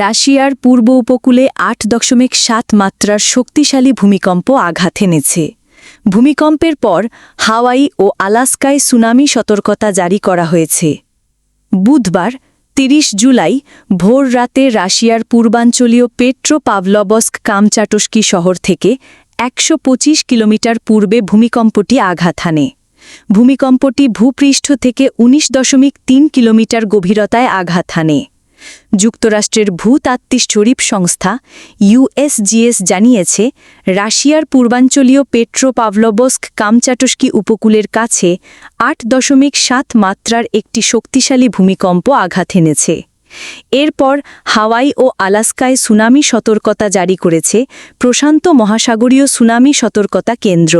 রাশিয়ার পূর্ব উপকূলে আট দশমিক সাত মাত্রার শক্তিশালী ভূমিকম্প আঘাত এনেছে। ভূমিকম্পের পর হাওয়াই ও আলাস্কায় সুনামি সতর্কতা জারি করা হয়েছে। বুধবার ৩০ জুলাই ভোর রাতে রাশিয়ার পূর্বাঞ্চলীয় পেট্রো পাভলবস্ক কামচাটস্কি শহর থেকে একশো পঁচিশ কিলোমিটার পূর্বে ভূমিকম্পটি আঘাত হানে। ভূমিকম্পটি ভূপৃষ্ঠ থেকে ১৯ দশমিক তিন কিলোমিটার গভীরতায় আঘাত হানে। যুক্তরাষ্ট্রের ভূতাত্ত্বিক জরিপ সংস্থা ইউএসজিএস জানিয়েছে, রাশিয়ার পূর্বাঞ্চলীয় পেট্রো পাভলবস্ক কামচাটস্কি উপকূলের কাছে আট দশমিক সাত মাত্রার একটি শক্তিশালী ভূমিকম্প আঘাত এনেছে। এরপর হাওয়াই ও আলাস্কায় সুনামি সতর্কতা জারি করেছে প্রশান্ত মহাসাগরীয় সুনামি সতর্কতা কেন্দ্র।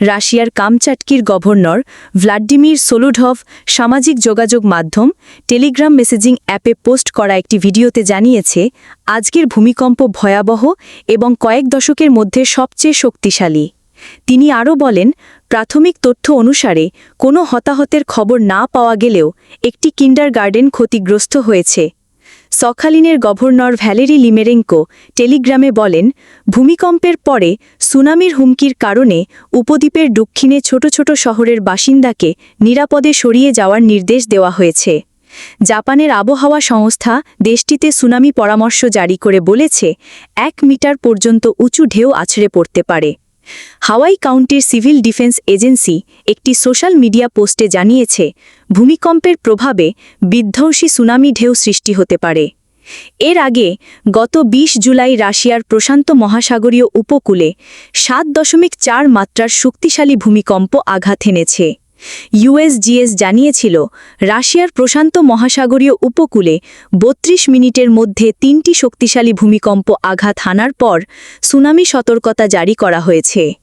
রাশিয়ার কামচাটকির গভর্নর ভ্লাদিমির সোলোঢভ সামাজিক যোগাযোগ মাধ্যম টেলিগ্রাম মেসেজিং অ্যাপে পোস্ট করা একটি ভিডিওতে জানিয়েছে, আজকের ভূমিকম্প ভয়াবহ এবং কয়েক দশকের মধ্যে সবচেয়ে শক্তিশালী। তিনি আরও বলেন, প্রাথমিক তথ্য অনুসারে, কোনো হতাহতের খবর না পাওয়া গেলেও একটি কিন্ডার গার্ডেন ক্ষতিগ্রস্ত হয়েছে। সখালিনের গভর্নর ভ্যালেরি লিমেরেঙ্কো টেলিগ্রামে বলেন, ভূমিকম্পের পরে সুনামির হুমকির কারণে উপদ্বীপের দক্ষিণে ছোট ছোট শহরের বাসিন্দাকে নিরাপদে সরিয়ে যাওয়ার নির্দেশ দেওয়া হয়েছে। জাপানের আবহাওয়া সংস্থা দেশটিতে সুনামি পরামর্শ জারি করে বলেছে, এক মিটার পর্যন্ত উঁচু ঢেউ আছড়ে পড়তে পারে। হাওয়াই কাউন্টির সিভিল ডিফেন্স এজেন্সি একটি সোশ্যাল মিডিয়া পোস্টে জানিয়েছে, ভূমিকম্পের প্রভাবে বিধ্বংসী সুনামি ঢেউ সৃষ্টি হতে পারে। এর আগে গত ২০ জুলাই রাশিয়ার প্রশান্ত মহাসাগরীয় উপকূলে সাত দশমিক চার মাত্রার শক্তিশালী ভূমিকম্প আঘাত এনেছে। ইউএসজিএস জানিয়েছিল, রাশিয়ার প্রশান্ত মহাসাগরীয় উপকূলে ৩২ মিনিটের মধ্যে তিনটি শক্তিশালী ভূমিকম্প আঘাত হানার পর সুনামি সতর্কতা জারি করা হয়েছে।